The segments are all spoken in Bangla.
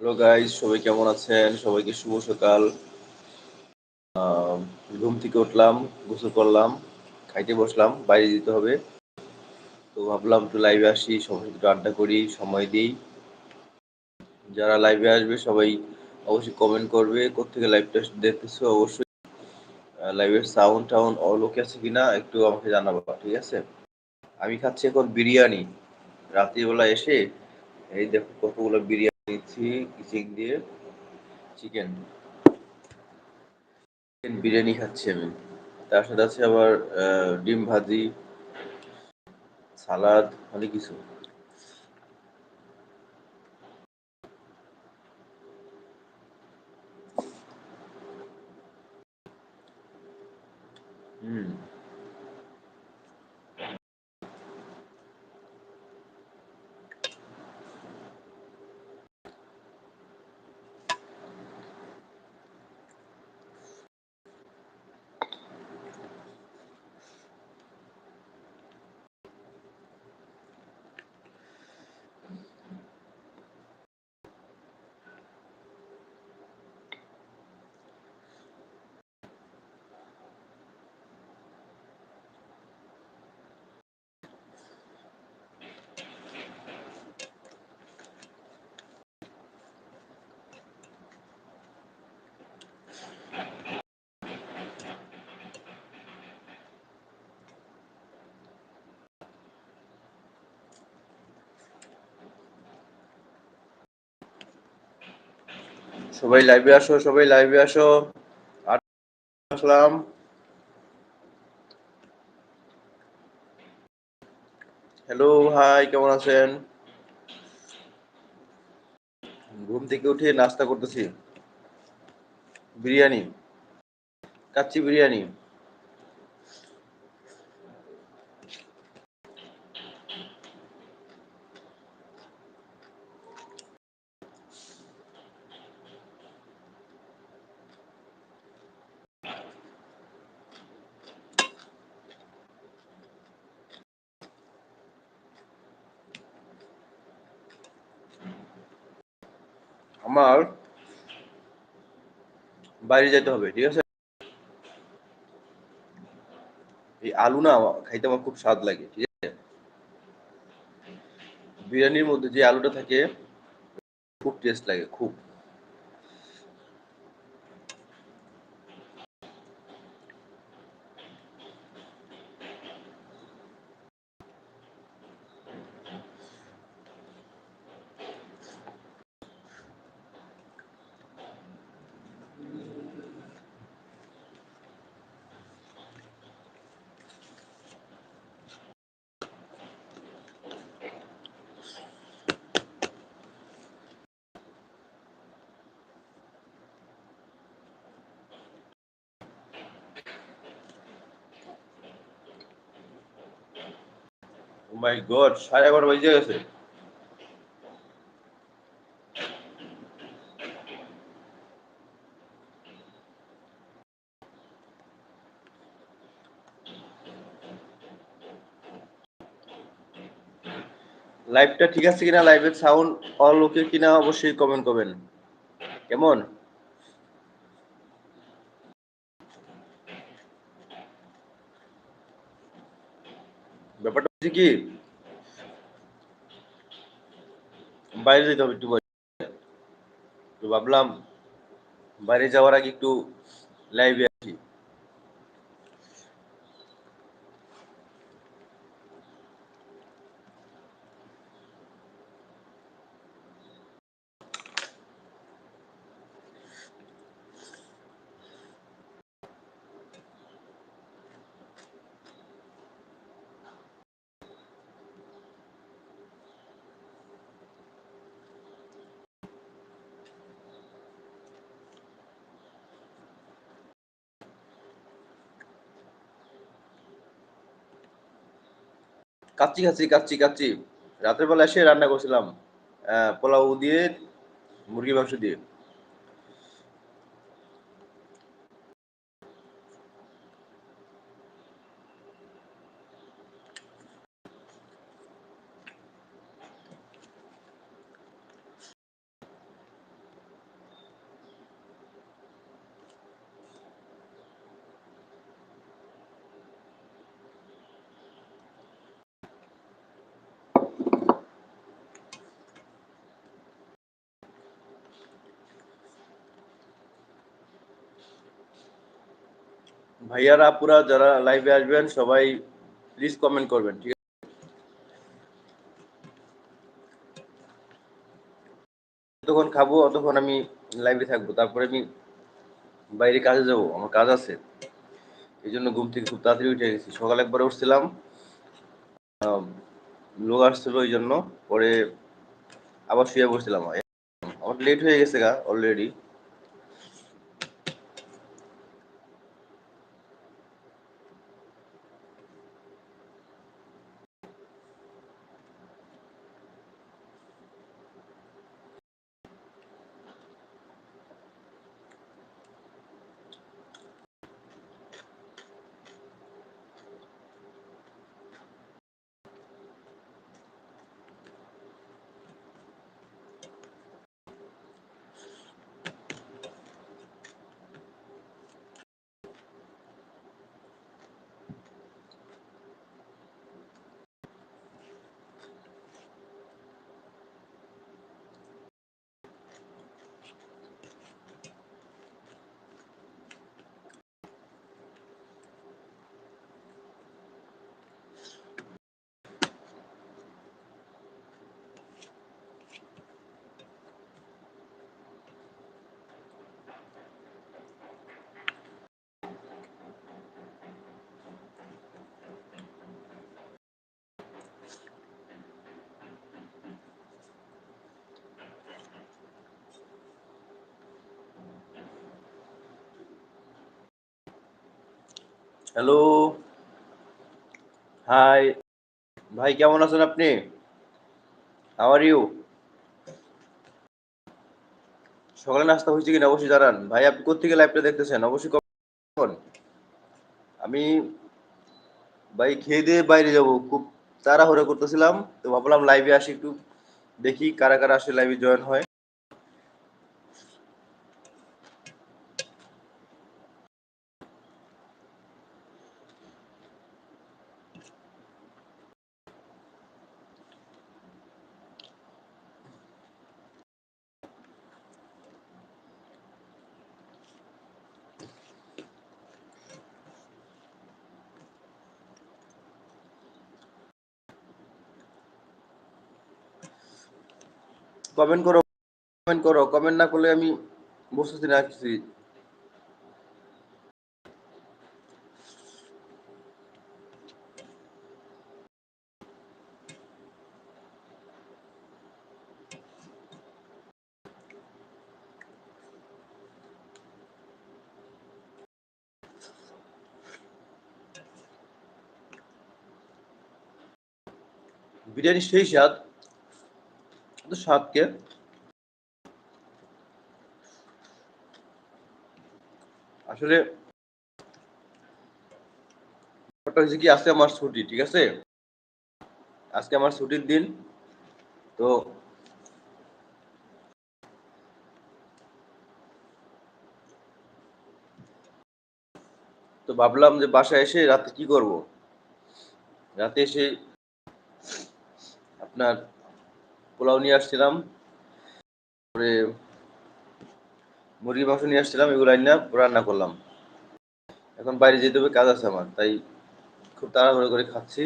হ্যালো গাইজ সবাই কেমন আছেন? সবাইকে শুভ সকাল। ঘুম থেকে উঠলাম, গোসল করলাম, খাইতে বসলাম, বাইরে যেতে হবে। তো ভাবলাম একটু লাইভে আসি সবাই একটু আড্ডা করি, সময় দিই। যারা লাইভে আসবে, সবাই অবশ্যই কমেন্ট করবে কোথেকে লাইভটা দেখতেছো? অবশ্যই লাইভের সাউন্ড টাউন অল ওকে আছে কিনা একটু আমাকে জানাব, ঠিক আছে? আমি খাচ্ছি এখন বিরিয়ানি। রাত্রিবেলা এসে, এই দেখো কতগুলো বিরিয়ানি কিচিং দিয়ে, চিকেন চিকেন বিরিয়ানি খাচ্ছি আমি। তার সাথে আছে আবার ডিম ভাজি, সালাদ, অনেক কিছু। সবাই লাইভে আসো, সবাই লাইভে আসো। আসলাম। হ্যালো হাই কেমন আছেন? ঘুম থেকে উঠে নাস্তা করতেছি। বিরিয়ানি। কাচ্চি বিরিয়ানি আমার বাইরে যেতে হবে, ঠিক আছে? এই আলু না খাইতে আমার খুব স্বাদ লাগে, ঠিক আছে? বিরিয়ানির মধ্যে যে আলুটা থাকে, খুব টেস্ট লাগে, খুব। মাই গড সাড়ে এগারো বাজে গেছে। লাইভটা ঠিক আছে কিনা? লাইভের সাউন্ড অল ওকে কিনা? অবশ্যই কমেন্ট করবেন। কেমন ব্যাপারটা হচ্ছে কি বাইরে যেতে হবে একটু তো ভাবলাম বাইরে যাওয়ার আগে একটু লাইভে আসি কাচ্চি খাচ্ছি কাচ্চি কাচ্চি। রাতের বেলা এসে রান্না করছিলাম পোলাও দিয়ে মুরগি মাংস দিয়ে। ভাইয়ারা আপুরা যারা লাইভে আসবেন, সবাই প্লিজ কমেন্ট করবেন, ঠিক আছে? যতক্ষণ খাব, অতক্ষণ আমি লাইভে থাকব। তারপরে আমি বাইরে কাজে যাব, আমার কাজ আছে। এই জন্য ঘুম থেকে খুব তাড়াতাড়ি উঠে গেছি। সকাল একবার উঠছিলাম লোক আসছিল ওই জন্য, পরে আবার শুয়ে বসছিলাম। আমার লেট হয়ে গেছে গা অলরেডি হ্যালো হাই ভাই, কেমন আছেন আপনি? আর ইউ সকালে নাস্তা হয়েছে কিনা? অবশ্যই জানান। ভাই, আপনি কোথেকে লাইভটা দেখতেছেন? অবশ্যই কখন আমি, ভাই, খেয়ে দিয়ে বাইরে যাব। খুব তাড়াহুড়ো করতেছিলাম। তো ভাবলাম লাইভে আসি একটু দেখি কারা কারা আসে লাইভে জয়েন হয়। কমেন্ট করো কমেন্ট করো। কমেন্ট না করলে আমি বুঝতেছি না কিছু। বিরিয়ানি সেই স্বাদ তো স্বাদ কে আসলে কি, আজকে আমার ছুটি, ঠিক আছে? আজকে আমার ছুটির দিন, তো তো ভাবলাম যে বাসায় এসে রাতে কি করব? রাতে এসে আপনার পোলাও নিয়ে আসছিলাম, তারপরে মুরগির মাংস নিয়ে আসছিলাম, এগুলো না রান্না করলাম। এখন বাইরে যেতে হবে, কাজ আছে আমার, তাই খুব তাড়াহুড়ো করে খাচ্ছি।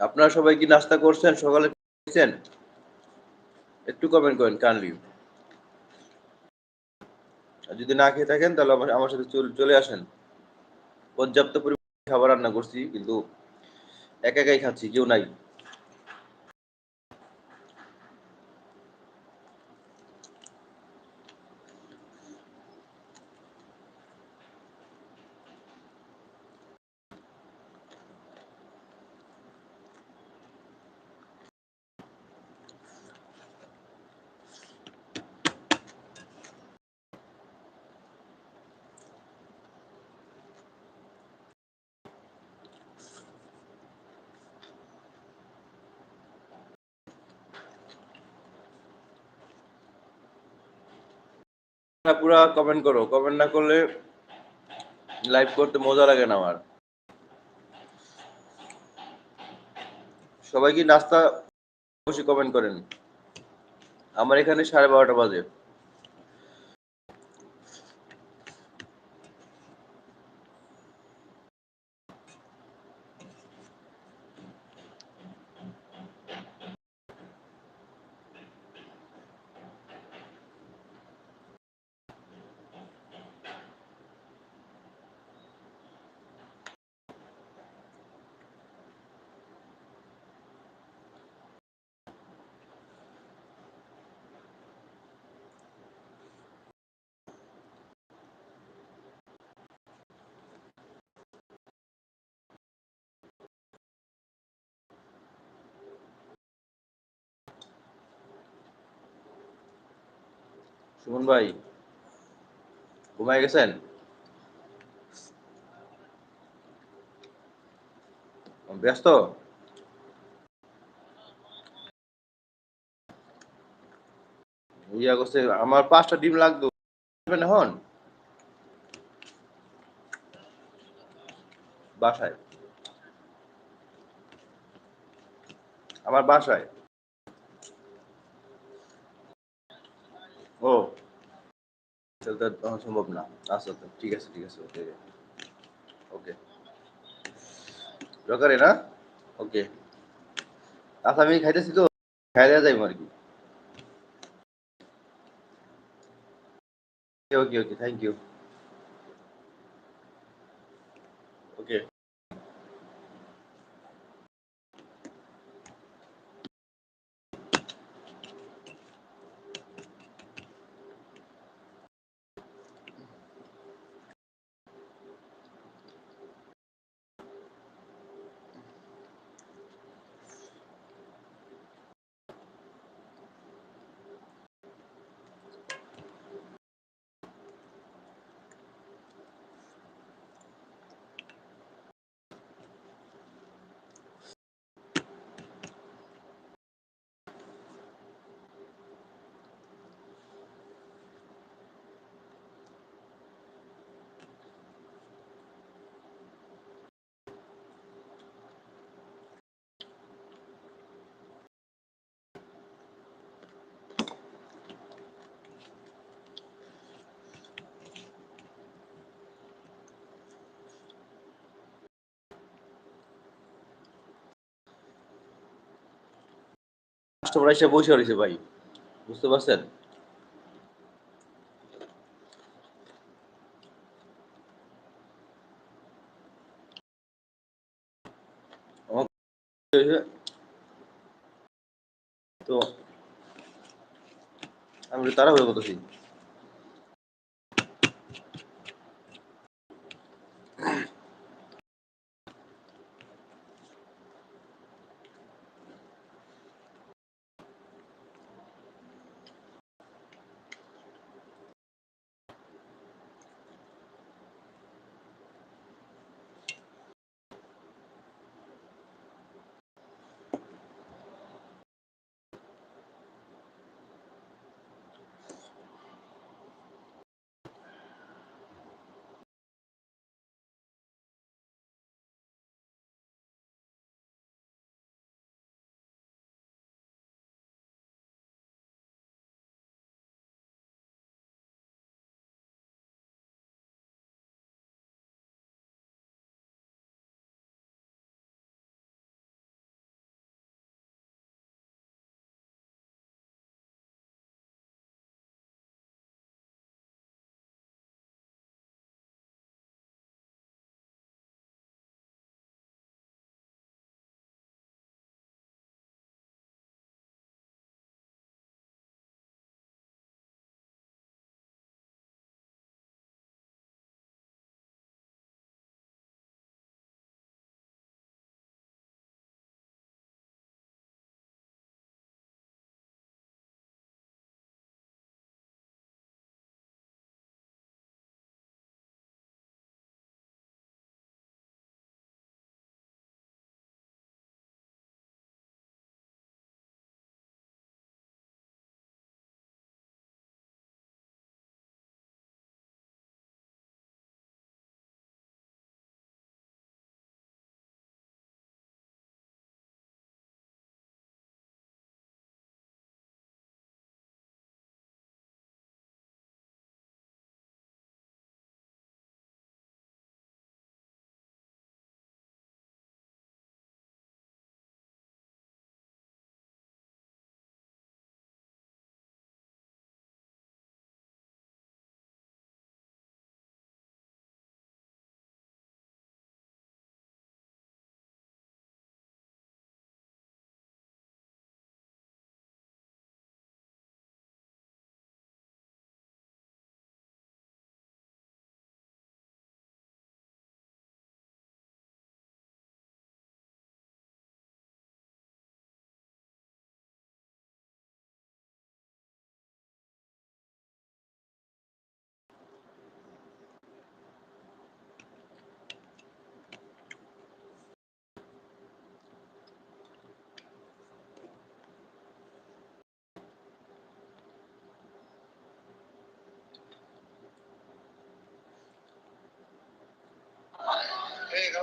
আপনারা সবাই কি নাস্তা করছেন? সকালে খেয়েছেন একটু কমেন্ট করেন কাইন্ডলি আর যদি না খেয়ে থাকেন, তাহলে আমার আমার সাথে চল- চলে আসেন। পর্যাপ্ত পরিমাণ খাবার রান্না করছি, কিন্তু একা একাই খাচ্ছি, কেউ নাই। পুরা কমেন্ট করো। কমেন্ট না করলে লাইভ করতে মজা লাগে না আমার। সবাই কি নাস্তা বসে কমেন্ট করেন। আমার এখানে সাড়ে বারোটা বাজে। সুমন ভাই, ঘুমায় গেছেন? ব্যস্ত? ইয়া করছে আমার পাঁচটা ডিম লাগতো এখন? বাসায়। আমার বাসায়। ও। তখন সম্ভব না। আচ্ছা তো ঠিক আছে ঠিক আছে ওকে ওকে দরকারে না? ওকে আচ্ছা আমি খাইতেছি তো। খাই দেওয়া যাইব আর কি। Okay okay thank you okay customer এসে বসে রয়েছে ভাই। বুঝতে পারছেন? তো আমি তারা হয়ে করতেছি।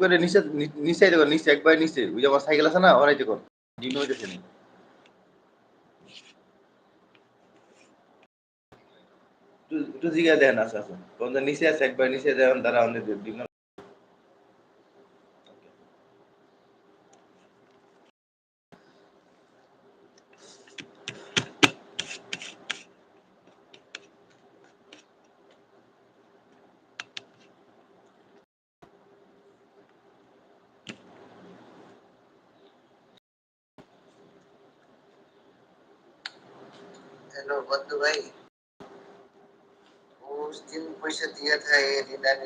লোকের নিচে নিচে দেখো নিচে, একবার নিচে। ওই যে আমার সাইকেল আছে না, ওরাই কর ডিম হইতেছে না। একটু- জিগা দেন আছে আছে কোন নিচে আছে, একবার নিচে দেন, তারা অনেক ডিম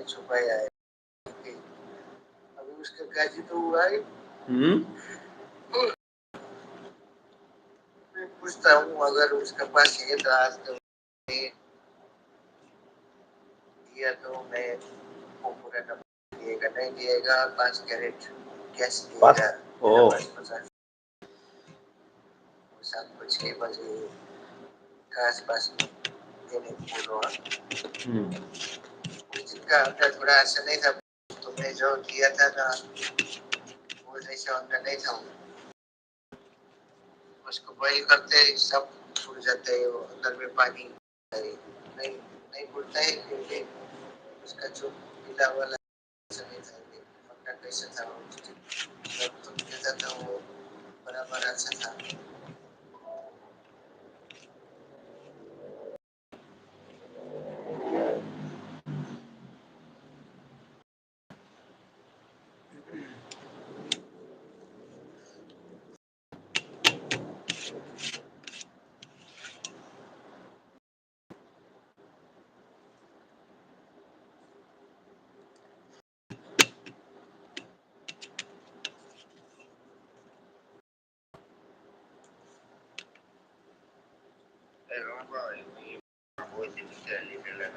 है छुपाया है अभी उसका तो हुआ है हम्म? मैं पूछता हूँ अगर उसके पास है तो आज तो दिया तो मैं वो पूरा नंबर दिएगा नहीं दिएगा कैरेट कैश दिएगा। शाम के आस पास देने को बोलो। हम्म। का अंदर थोड़ा ऐसा नहीं था, तुमने जो दिया था ना, वो जैसा अंदर नहीं था। उसको बॉईल करते सब छूट जाते हैं, वो अंदर में पानी। नहीं नहीं फूटता है, क्योंकि उसका जो पीला वाला नहीं था अंदर कैसा था, वो जब तुम देता था, वो बराबर अच्छा था। ரொம்ப போய் சிகிச்சை அளிக்கிறது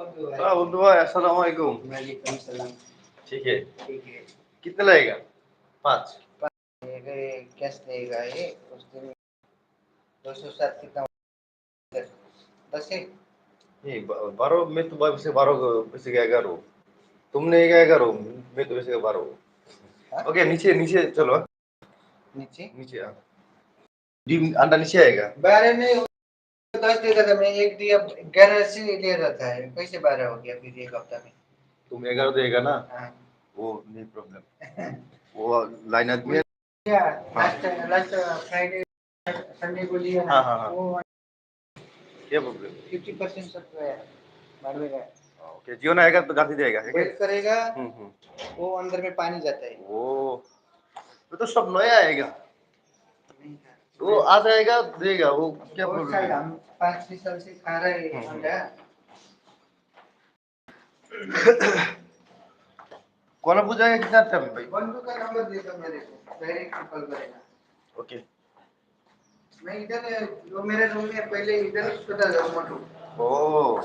अस्सलाम वालेकुम वालेकुम सलाम ठीक है ठीक है। कितने लगेगा पाँच। कैश देगा ये उस दिन दो सौ सात कितना दस नहीं बारह मैं तो वैसे बारह वैसे क्या करो तुमने क्या करो मैं तो वैसे बारह हाँ? ओके नीचे नीचे चलो। नीचे? नीचे हाँ। अंडा नीचे आएगा। बारह में दस देगा था मैं एक दिया ग्यारह से ले रहा था कैसे बारह हो गया फिर एक हफ़्ता में? तुम ग्यारह देगा ना? हाँ। वो नहीं प्रॉब्लम वो लाइन आदमी लास्ट लास्ट फ्राइडे संडे को लिया हाँ, हाँ, हाँ। वो क्या प्रॉब्लम फिफ्टी परसेंट सब गया ओके जियो ना आएगा तो गांधी है? वेट करेगा हम्म हम्म। वो अंदर में पानी जाता है। वो तो सब नया आएगा। वो आ जाएगा देगा वो क्या प्रॉब्लम साल है? हम पाँच छह साल से खा रहे हैं अंडा कौन पूछाएगा कितना टाइम है भाई? बंधु का नंबर दे दो मेरे को डायरेक्ट कॉल करेगा। ओके। मैं इधर वो मेरे रूम में पहले इधर ही सोता था मोटू। ओ